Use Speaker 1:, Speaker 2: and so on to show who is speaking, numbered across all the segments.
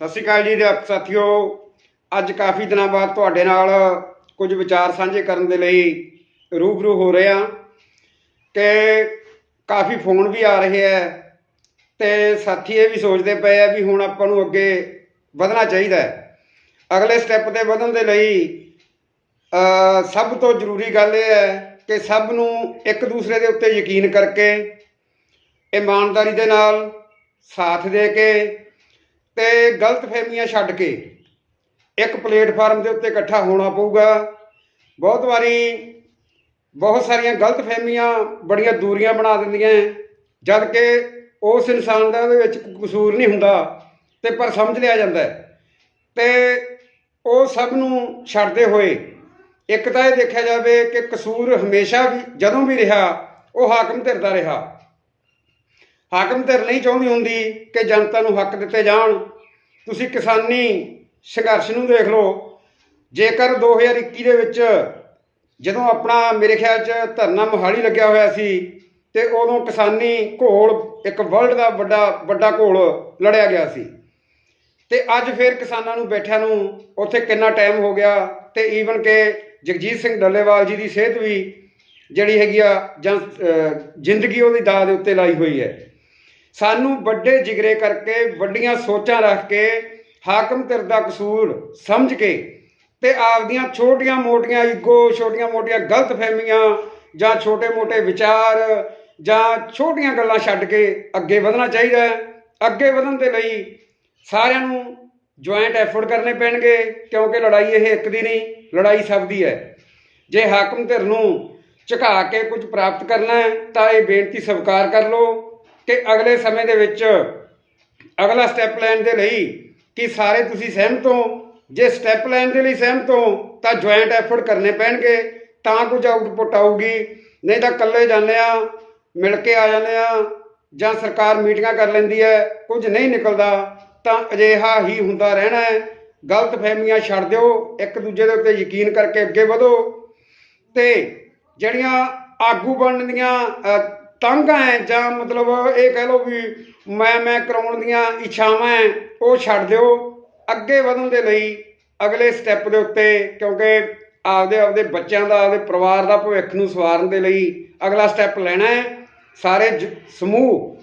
Speaker 1: ਸਤਿ ਸ਼੍ਰੀ ਅਕਾਲ ਜੀ ਦੇ ਸਾਥੀਓ। ਅੱਜ ਕਾਫੀ ਦਿਨਾਂ ਬਾਅਦ ਤੁਹਾਡੇ ਨਾਲ ਕੁਝ ਵਿਚਾਰ ਸਾਂਝੇ ਕਰਨ ਦੇ ਲਈ ਰੂਬਰੂ ਹੋ ਰਹੇ ਹਾਂ ਤੇ ਕਾਫੀ ਫੋਨ ਵੀ ਆ ਰਹੇ ਹੈ ਤੇ ਸਾਥੀ ਇਹ ਵੀ ਸੋਚਦੇ ਪਏ ਆ ਵੀ ਹੁਣ ਆਪਾਂ ਨੂੰ ਅੱਗੇ ਵਧਣਾ ਚਾਹੀਦਾ ਹੈ। ਅਗਲੇ ਸਟੈਪ ਤੇ ਵਧਣ ਦੇ ਲਈ ਸਭ ਤੋਂ ਜ਼ਰੂਰੀ ਗੱਲ ਇਹ ਹੈ ਕਿ ਸਭ ਨੂੰ ਇੱਕ ਦੂਸਰੇ ਦੇ ਉੱਤੇ ਯਕੀਨ ਕਰਕੇ, ਇਮਾਨਦਾਰੀ ਦੇ ਨਾਲ ਸਾਥ ਦੇ ਕੇ ਤੇ ਗਲਤਫਹਿਮੀਆਂ ਛੱਡ ਕੇ ਇੱਕ ਪਲੇਟਫਾਰਮ ਦੇ ਉੱਤੇ ਇਕੱਠਾ ਹੋਣਾ ਪਊਗਾ। ਬਹੁਤ ਵਾਰੀ ਬਹੁਤ ਸਾਰੀਆਂ ਗਲਤਫਹਿਮੀਆਂ ਬੜੀਆਂ ਦੂਰੀਆਂ ਬਣਾ ਦਿੰਦੀਆਂ ਹੈ, ਜਦ ਕਿ ਉਸ ਇਨਸਾਨ ਦਾ ਉਹਦੇ ਵਿੱਚ ਕਸੂਰ ਨਹੀਂ ਹੁੰਦਾ ਤੇ ਪਰ ਸਮਝ ਲਿਆ ਜਾਂਦਾ ਹੈ ਤੇ ਉਹ ਸਭ ਨੂੰ ਛੱਡਦੇ ਹੋਏ ਇੱਕ ਤਾਂ ਇਹ ਦੇਖਿਆ ਜਾਵੇ ਕਿ ਕਸੂਰ ਹਮੇਸ਼ਾ ਵੀ ਜਦੋਂ ਵੀ ਰਿਹਾ ਉਹ ਹਾਕਮ ਧਿਰਦਾ ਰਿਹਾ। ਹਾਕਮ ਧਿਰ ਨਹੀਂ ਚਾਹੁੰਦੀ ਹੁੰਦੀ ਕਿ ਜਨਤਾ ਨੂੰ ਹੱਕ ਦਿੱਤੇ ਜਾਣ। ਤੁਸੀਂ ਕਿਸਾਨੀ ਸੰਘਰਸ਼ ਨੂੰ ਦੇਖ ਲਓ। ਜੇਕਰ 2021 ਦੇ ਵਿੱਚ ਜਦੋਂ ਆਪਣਾ ਮੇਰੇ ਖਿਆਲ 'ਚ ਧਰਨਾ ਮੋਹਾਲੀ ਲੱਗਿਆ ਹੋਇਆ ਸੀ ਤੇ ਉਦੋਂ ਕਿਸਾਨੀ ਘੋਲ ਇੱਕ ਵਰਲਡ ਦਾ ਵੱਡਾ ਵੱਡਾ ਘੋਲ ਲੜਿਆ ਗਿਆ ਸੀ। ਤੇ ਅੱਜ ਫੇਰ ਕਿਸਾਨਾਂ ਨੂੰ ਬੈਠਿਆਂ ਨੂੰ ਉੱਥੇ ਕਿੰਨਾ ਟਾਈਮ ਹੋ ਗਿਆ ਤੇ ਈਵਨ ਕਿ ਜਗਜੀਤ ਸਿੰਘ ਡੱਲੇਵਾਲ ਜੀ ਦੀ ਸਿਹਤ ਵੀ ਜਿਹੜੀ ਹੈਗੀ ਆ ਜਾਂ ਜ਼ਿੰਦਗੀ ਉਹਦੀ ਦਾਅ ਦੇ ਉੱਤੇ ਲਾਈ ਹੋਈ ਹੈ। ਸਾਨੂੰ ਵੱਡੇ ਜਿਗਰੇ ਕਰਕੇ, ਵੱਡੀਆਂ ਸੋਚਾਂ ਰੱਖ ਕੇ, ਹਾਕਮ ਧਿਰ ਦਾ ਕਸੂਰ ਸਮਝ ਕੇ ਤੇ ਆਪਦੀਆਂ ਛੋਟੀਆਂ ਮੋਟੀਆਂ ਈਗੋ, ਛੋਟੀਆਂ ਮੋਟੀਆਂ ਗਲਤ ਫਹਿਮੀਆਂ ਜਾਂ ਛੋਟੇ ਮੋਟੇ ਵਿਚਾਰ ਜਾਂ ਛੋਟੀਆਂ ਗੱਲਾਂ ਛੱਡ ਕੇ ਅੱਗੇ ਵਧਣਾ ਚਾਹੀਦਾ ਹੈ। ਅੱਗੇ ਵਧਣ ਦੇ ਲਈ ਸਾਰਿਆਂ ਨੂੰ ਜੁਆਇੰਟ ਐਫਰਟ ਕਰਨੇ ਪੈਣਗੇ, ਕਿਉਂਕਿ ਲੜਾਈ ਇਹ ਇੱਕ ਦੀ ਨਹੀਂ, ਲੜਾਈ ਸਭ ਦੀ ਹੈ। ਜੇ ਹਾਕਮ ਧਿਰ ਨੂੰ ਝੁਕਾ ਕੇ ਕੁਝ ਪ੍ਰਾਪਤ ਕਰਨਾ ਹੈ, ਤਾਂ ਇਹ ਬੇਨਤੀ ਸਵੀਕਾਰ ਕਰ ਲਓ। ਕਿ ਅਗਲੇ ਸਮੇਂ ਦੇ ਵਿੱਚ ਅਗਲਾ ਸਟੈਪ ਲੈਣ ਦੇ ਲਈ ਕਿ ਸਾਰੇ ਤੁਸੀਂ ਸਹਿਮਤ ਹੋ। ਜੇ ਸਟੈਪ ਲੈਣ ਦੇ ਲਈ ਸਹਿਮਤ ਹੋ, ਤਾਂ ਜੁਆਇੰਟ ਐਫਰਟ ਕਰਨੇ ਪੈਣਗੇ, ਤਾਂ ਕੁਝ ਆਊਟਪੁੱਟ ਆਊਗੀ। ਨਹੀਂ ਤਾਂ ਇਕੱਲੇ ਜਾਂਦੇ ਆ, ਮਿਲ ਕੇ ਆ ਜਾਂਦੇ ਆ, ਜਾਂ ਸਰਕਾਰ ਮੀਟਿੰਗਾਂ ਕਰ ਲੈਂਦੀ ਹੈ, ਕੁਝ ਨਹੀਂ ਨਿਕਲਦਾ, ਤਾਂ ਅਜਿਹਾ ਹੀ ਹੁੰਦਾ ਰਹਿਣਾ ਹੈ। ਗਲਤ ਫਹਿਮੀਆਂ ਛੱਡ ਦਿਓ, ਇੱਕ ਦੂਜੇ ਦੇ ਉੱਤੇ ਯਕੀਨ ਕਰਕੇ ਅੱਗੇ ਵਧੋ। ਤੇ ਜਿਹੜੀਆਂ ਆਗੂ ਬਣਨ ਦੀਆਂ ਅ, ਹੈ ਜਾਂ ਮਤਲਬ ਇਹ ਕਹਿ ਲਓ ਵੀ ਮੈਂ ਮੈਂ ਕਰਾਉਣ ਦੀਆਂ ਇੱਛਾਵਾਂ ਹੈ ਉਹ ਛੱਡ ਦਿਓ। ਅੱਗੇ ਵਧਣ ਦੇ ਲਈ ਅਗਲੇ ਸਟੈਪ ਦੇ ਉੱਤੇ ਕਿਉਂਕਿ ਆਪਦੇ ਆਪਦੇ ਬੱਚਿਆਂ ਦਾ ਆਪਦੇ ਪਰਿਵਾਰ ਦਾ ਭਵਿੱਖ ਨੂੰ ਸਵਾਰਨ ਦੇ ਲਈ ਅਗਲਾ ਸਟੈਪ ਲੈਣਾ ਹੈ ਸਾਰੇ ਜ- ਸਮੂਹ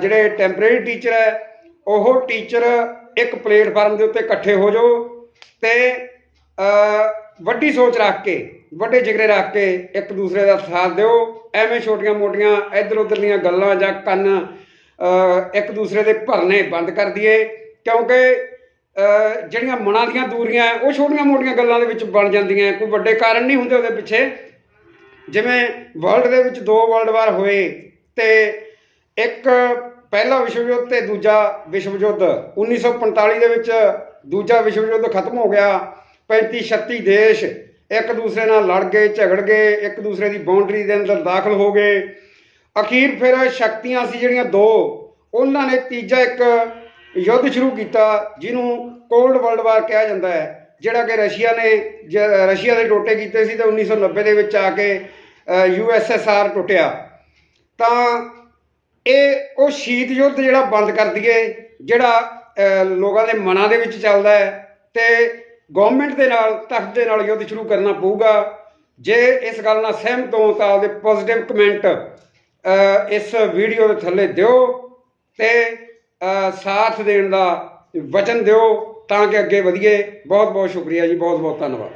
Speaker 1: ਜਿਹੜੇ ਟੈਂਪਰੇਰੀ ਟੀਚਰ ਹੈ ਉਹ ਟੀਚਰ ਇੱਕ ਪਲੇਟਫਾਰਮ ਦੇ ਉੱਤੇ ਇਕੱਠੇ ਹੋ ਜਾਓ ਤੇ ਵੱਡੀ ਸੋਚ ਰੱਖ ਕੇ, ਵੱਡੇ ਜਿਗਰੇ ਰੱਖ ਕੇ ਇੱਕ ਦੂਸਰੇ ਦਾ ਸਾਥ ਦਿਓ। ਐਵੇਂ ਛੋਟੀਆਂ ਮੋਟੀਆਂ ਇੱਧਰ ਉੱਧਰ ਦੀਆਂ ਗੱਲਾਂ ਜਾਂ ਕੰਨ ਇੱਕ ਦੂਸਰੇ ਦੇ ਭਰਨੇ ਬੰਦ ਕਰ ਦਈਏ। ਕਿਉਂਕਿ ਜਿਹੜੀਆਂ ਮਨਾਂ ਦੀਆਂ ਦੂਰੀਆਂ, ਉਹ ਛੋਟੀਆਂ ਮੋਟੀਆਂ ਗੱਲਾਂ ਦੇ ਵਿੱਚ ਬਣ ਜਾਂਦੀਆਂ। ਕੋਈ ਵੱਡੇ ਕਾਰਨ ਨਹੀਂ ਹੁੰਦੇ ਉਹਦੇ ਪਿੱਛੇ। ਜਿਵੇਂ ਵਰਲਡ ਦੇ ਵਿੱਚ ਦੋ ਵਰਲਡ ਵਾਰ ਹੋਏ ਤੇ ਇੱਕ ਪਹਿਲਾ ਵਿਸ਼ਵ ਯੁੱਧ ਤੇ ਦੂਜਾ ਵਿਸ਼ਵ ਯੁੱਧ 1945 ਦੇ ਵਿੱਚ ਦੂਜਾ ਵਿਸ਼ਵ ਯੁੱਧ ਖਤਮ ਹੋ ਗਿਆ। 35 36 ਦੇਸ਼ ਇੱਕ ਦੂਸਰੇ ਨਾਲ ਲੜ ਗਏ, ਝਗੜ ਗਏ, ਇੱਕ ਦੂਸਰੇ ਦੀ ਬਾਉਂਡਰੀ ਦੇ ਅੰਦਰ ਦਾਖਲ ਹੋ ਗਏ। ਅਖੀਰ ਫਿਰ ਸ਼ਕਤੀਆਂ ਸੀ ਜਿਹੜੀਆਂ ਦੋ, ਉਹਨਾਂ ਨੇ ਤੀਜਾ ਇੱਕ ਯੁੱਧ ਸ਼ੁਰੂ ਕੀਤਾ, ਜਿਹਨੂੰ ਕੋਲਡ ਵਰਲਡ ਵਾਰ ਕਿਹਾ ਜਾਂਦਾ ਹੈ, ਜਿਹੜਾ ਕਿ ਰਸ਼ੀਆ ਨੇ ਜ- ਰਸ਼ੀਆ ਦੇ ਟੋਟੇ ਕੀਤੇ ਸੀ ਤੇ 1990 ਦੇ ਵਿੱਚ ਆ ਕੇ ਯੂਐਸਐਸਆਰ ਟੁੱਟਿਆ। ਤਾਂ ਇਹ, ਉਹ ਸ਼ੀਤ ਯੁੱਧ ਜਿਹੜਾ ਬੰਦ ਕਰ ਦਈਏ, ਜਿਹੜਾ ਲੋਕਾਂ ਦੇ ਮਨਾਂ ਦੇ ਵਿੱਚ ਚੱਲਦਾ ਹੈ, ਤੇ ਗਵਰਨਮੈਂਟ ਦੇ ਨਾਲ, ਤਖਤ ਦੇ ਨਾਲ ਯੁੱਧ ਸ਼ੁਰੂ ਕਰਨਾ ਪਊਗਾ। ਜੇ ਇਸ ਗੱਲ ਨਾਲ ਸਹਿਮਤ ਹੋ ਤਾਂ ਉਹਦੇ ਪੋਜ਼ਿਟਿਵ ਕਮੈਂਟ ਇਸ ਵੀਡੀਓ ਦੇ ਥੱਲੇ ਦਿਓ ਤੇ ਸਾਥ ਦੇਣ ਦਾ ਵਚਨ ਦਿਓ ਤਾਂ ਕਿ ਅੱਗੇ ਵਧੀਏ। ਬਹੁਤ ਬਹੁਤ ਸ਼ੁਕਰੀਆ ਜੀ ਬਹੁਤ ਬਹੁਤ ਧੰਨਵਾਦ।